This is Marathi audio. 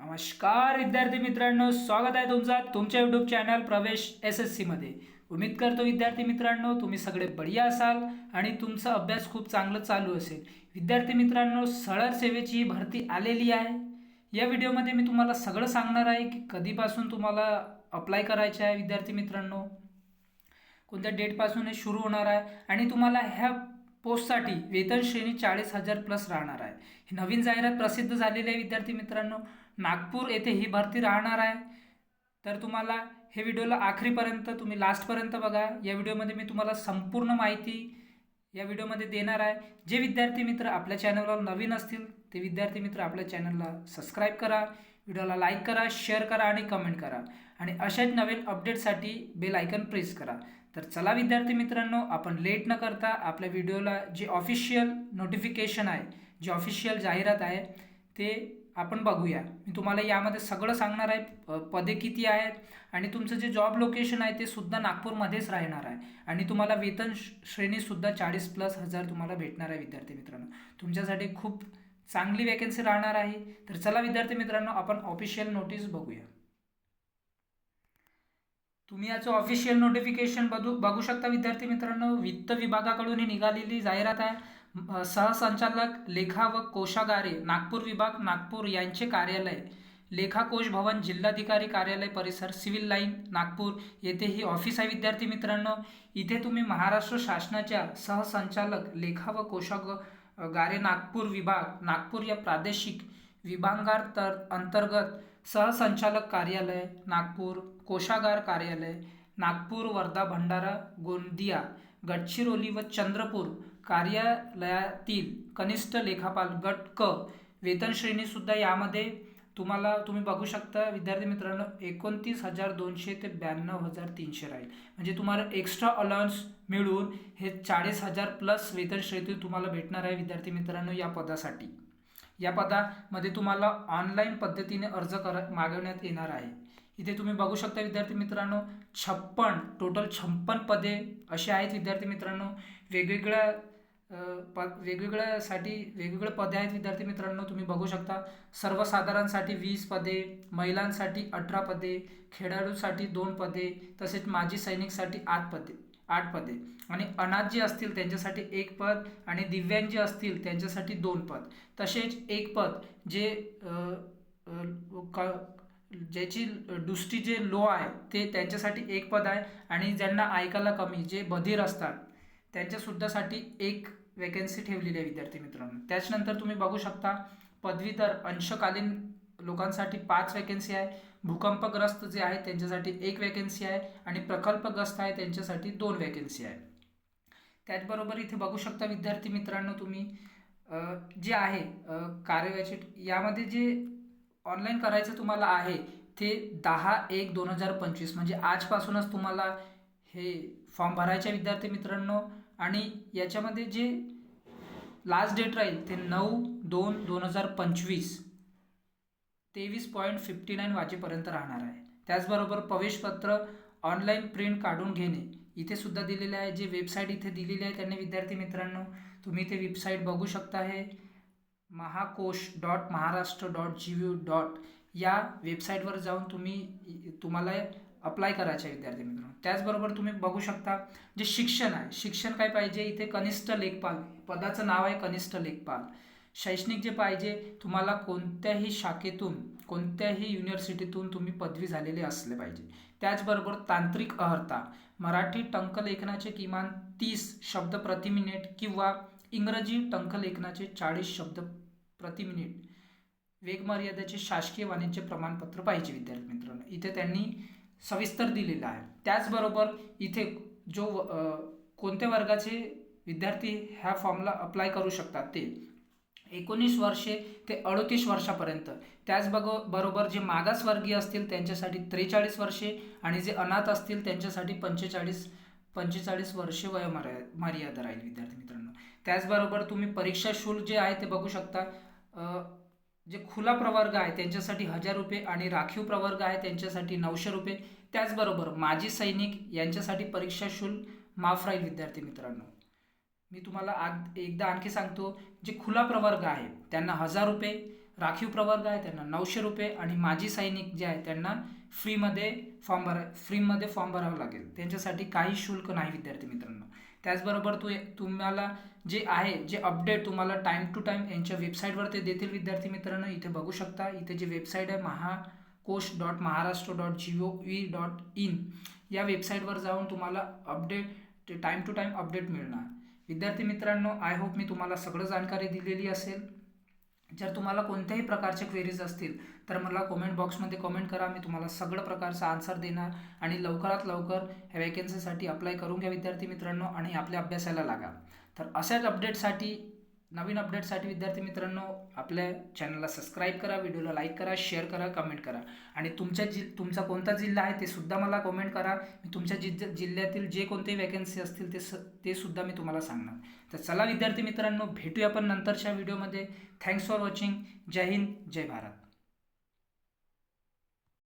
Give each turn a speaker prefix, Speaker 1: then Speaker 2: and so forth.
Speaker 1: नमस्कार विद्यार्थी मित्रांनो. स्वागत आहे तुमचा तुमच्या YouTube channel Pravesh S S सीमध्ये उम्मीद करतो विद्यार्थी मित्रांनो तुम्ही सगळे बढिया असाल आणि तुमचा अभ्यास खूप चांगलं चालू असेल. विद्यार्थी मित्रांनो सळर सेवेची ही भरती आलेली आहे. या व्हिडिओमध्ये मी तुम्हाला सगळं सांगणार आहे की कधीपासून तुम्हाला अप्लाय करायचे आहे विद्यार्थी मित्रांनो. कोणत्या डेटपासून हे सुरू होणार आहे आणि तुम्हाला ह्या पोस्टसाठी वेतन श्रेणी चाळीस हजार प्लस राहणार आहे. ही नवीन जाहिरात प्रसिद्ध झालेली आहे विद्यार्थी मित्रांनो. नागपूर येथे ही भरती राहणार आहे. तर तुम्हाला हे व्हिडिओला आखरीपर्यंत तुम्ही लास्टपर्यंत बघा. या व्हिडिओमध्ये मी तुम्हाला संपूर्ण माहिती या व्हिडिओमध्ये देणार आहे. जे विद्यार्थी मित्र आपल्या चॅनलला नवीन असतील ते विद्यार्थी मित्र आपल्या चॅनलला सबस्क्राईब करा. व्हिडिओला लाईक करा शेअर करा आणि कमेंट करा. आणि अशाच नवीन अपडेटसाठी बेल आयकन प्रेस करा. तर चला विद्यार्थी मित्रांनो आपण लेट न करता आपल्या व्हिडिओला जे ऑफिशियल नोटिफिकेशन आहे जे ऑफिशियल जाहिरात आहे ते आपण बघूया. मी तुम्हाला यामध्ये सगळं सांगणार आहे. पदे किती आहेत? आणि तुमचं जे जॉब लोकेशन आहे ते सुद्धा नागपूरमध्येच राहणार आहे. आणि तुम्हाला वेतन श्रेणीसुद्धा चाळीस प्लस हजार तुम्हाला भेटणार आहे विद्यार्थी मित्रांनो. तुमच्यासाठी खूप चांगली वॅकन्सी राहणार आहे. तर चला विद्यार्थी मित्रांनो आपण ऑफिशियल नोटीस बघूया. तुम्ही याचं ऑफिशियल नोटिफिकेशन बघू बघू शकता विद्यार्थी मित्रांनो. वित्त विभागाकडून ही निघालेली जाहिरात आहे. सहसंचालक लेखा व कोशागारे नागपूर विभाग नागपूर यांचे कार्यालय लेखाकोश भवन जिल्हाधिकारी कार्यालय परिसर सिव्हिल लाईन नागपूर. येथे ही ऑफिस आहे विद्यार्थी मित्रांनो. इथे तुम्ही महाराष्ट्र शासनाच्या सहसंचालक लेखा व कोशाग गारे नागपूर विभाग नागपूर या प्रादेशिक विभागार तर अंतर्गत सहसंचालक कार्यालय नागपूर कोशागार कार्यालय नागपूर वर्धा भंडारा गोंदिया गडचिरोली व चंद्रपूर कार्यालयातील कनिष्ठ लेखापाल गट क वेतन श्रेणीसुद्धा यामध्ये तुम्हाला तुम्ही बघू शकता विद्यार्थी मित्रांनो एकोणतीस हजार दोनशे ते ब्याण्णव हजार तीनशे राहील. म्हणजे तुम्हाला एक्स्ट्रा अलाउन्स मिळून हे चाळीस हजार प्लस वेतन तुम्हाला भेटणार आहे विद्यार्थी मित्रांनो या पदासाठी. या पदामध्ये तुम्हाला ऑनलाईन पद्धतीने अर्ज कर मागवण्यात येणार आहे. इथे तुम्ही बघू शकता विद्यार्थी मित्रांनो छप्पन टोटल छप्पन पदे असे आहेत विद्यार्थी मित्रांनो. वेगवेगळ्या अ, वेगवेगळ्यासाठी वेगवेगळे पदे आहेत विद्यार्थी मित्रांनो तुम्ही बघू शकता. सर्वसाधारणसाठी वीस पदे महिलांसाठी अठरा पदे खेळाडूसाठी दोन पदे तसेच माजी सैनिकसाठी आठ पदे आठ पदे. आणि अनाथ जे असतील त्यांच्यासाठी एक पद आणि दिव्यांग जे असतील त्यांच्यासाठी दोन पद. तसेच एक पद जे क ज्याची दृष्टी जे लो आहे ते त्यांच्यासाठी एक पद आहे. आणि ज्यांना ऐकायला कमी जे बधीर असतात त्यांच्यासुद्धासाठी एक वॅकन्सी ठेवलेली आहे विद्यार्थी मित्रांनो. त्याच्यानंतर तुम्ही बघू शकता पदवीधर अंशकालीन लोकांसाठी पाच वॅकन्सी आहे. भूकंपग्रस्त जे आहेत त्यांच्यासाठी एक वॅकन्सी आहे आणि प्रकल्पग्रस्त आहे त्यांच्यासाठी दोन वॅकन्सी आहे. त्याचबरोबर इथे बघू शकता विद्यार्थी मित्रांनो तुम्ही जे आहे अ, कार्यवाची यामध्ये जे ऑनलाईन करायचं तुम्हाला आहे ते दहा एक दोन हजार पंचवीस. म्हणजे आजपासूनच तुम्हाला हे फॉर्म भरायचे विद्यार्थी मित्रांनो. आणि याच्यामध्ये जे लास्ट डेट राहील ते नऊ दोन दोन हजार पंचवीस. तेवीस पॉईंट फिफ्टी नाईन वाजेपर्यंत राहणार आहे. त्याचबरोबर प्रवेशपत्र ऑनलाईन प्रिंट काढून घेणे इथे सुद्धा दिलेले आहे. जे वेबसाईट इथे दिलेली आहे त्यांनी विद्यार्थी मित्रांनो तुम्ही ते वेबसाईट बघू शकता हे. Mahakosh dot Maharashtra dot G V dot या वेबसाईटवर जाऊन तुम्ही तुम्हाला अप्लाय करायचे आहे विद्यार्थी मित्रांनो. त्याचबरोबर तुम्ही बघू शकता जे शिक्षण आहे शिक्षण काय पाहिजे? इथे कनिष्ठ लेखपाल पदाचं नाव आहे कनिष्ठ लेखपाल. शैक्षणिक जे पाहिजे तुम्हाला कोणत्याही शाखेतून कोणत्याही युनिव्हर्सिटीतून तुम्ही पदवी झालेले असले पाहिजे. त्याचबरोबर तांत्रिक अहर्ता. मराठी टंकलेखनाचे किमान तीस शब्द प्रति मिनिट किंवा इंग्रजी टंकलेखनाचे चाळीस शब्द प्रति मिनिट वेगमर्यादेचे शासकीय वाणिज्य प्रमाणपत्र पाहिजे विद्यार्थी मित्रांनो. इथे त्यांनी सविस्तर दिलेलं आहे. त्याचबरोबर इथे जो कोणत्या वर्गाचे विद्यार्थी ह्या फॉर्मला अप्लाय करू शकतात ते एकोणीस वर्षे ते अडतीस वर्षापर्यंत. त्याचबरो बरोबर जे मागासवर्गीय असतील त्यांच्यासाठी त्रेचाळीस वर्षे आणि जे अनाथ असतील त्यांच्यासाठी पंचेचाळीस पंचेचाळीस वर्षे वयोमर्या मर्यादा राहील विद्यार्थी मित्रांनो. त्याचबरोबर तुम्ही परीक्षा शुल्क जे आहे ते बघू शकता. जे खुला प्रवर्ग आहे त्यांच्यासाठी हजार रुपये आणि राखीव प्रवर्ग आहे त्यांच्यासाठी नऊशे रुपये. त्याचबरोबर माजी सैनिक यांच्यासाठी परीक्षा शुल्क माफ राहील विद्यार्थी मित्रांनो. मी तुम्हाला आग एकदा आणखी सांगतो जे खुला प्रवर्ग आहे त्यांना हजार रुपये राखीव प्रवर्ग आहे त्यांना नऊशे रुपये आणि माजी सैनिक जे आहे त्यांना फ्रीमध्ये फॉर्म भरा फ्रीमध्ये फॉर्म भरावं लागेल. त्यांच्यासाठी काही शुल्क नाही विद्यार्थी मित्रांनो. त्याचबरोबर तू तुम्हाला जे आहे जे अपडेट तुम्हाला टाईम टू टाईम यांच्या वेबसाईटवर ते देतील विद्यार्थी मित्रांनो. इथे बघू शकता इथे जे वेबसाईट आहे Mahakosh dot Maharashtra dot G O V dot in या वेबसाईटवर जाऊन तुम्हाला update time to time update मिळणार. विद्यार्थी मित्रांनो आय होप मी तुम्हाला सगळं जाणकारी दिलेली असेल. जर तुम्हाला कोणत्याही प्रकारचे क्वेरीज असतील तर मला कॉमेंट बॉक्समध्ये कॉमेंट करा. मी तुम्हाला सगळं प्रकारचं आन्सर देणार आणि लवकरात लवकर ह्या वॅकेन्सीसाठी अप्लाय करून घ्या विद्यार्थी मित्रांनो आणि आपल्या अभ्यासाला लागा. तर अशाच अपडेटसाठी नवीन अपडेटसाठी विद्यार्थी मित्रांनो आपल्या चॅनलला सबस्क्राईब करा व्हिडिओला लाईक करा शेअर करा कमेंट करा. आणि तुमच्या जि तुमचा कोणता जिल्हा आहे ते सुद्धा मला कमेंट करा. मी तुमच्या जि जिल्ह्यातील जे कोणते वॅकन्सी असतील ते स ते सुद्धा मी तुम्हाला सांगणार. तर चला विद्यार्थी मित्रांनो भेटूया आपण नंतरच्या व्हिडिओमध्ये थँक्स फॉर वॉचिंग जय हिंद जय भारत.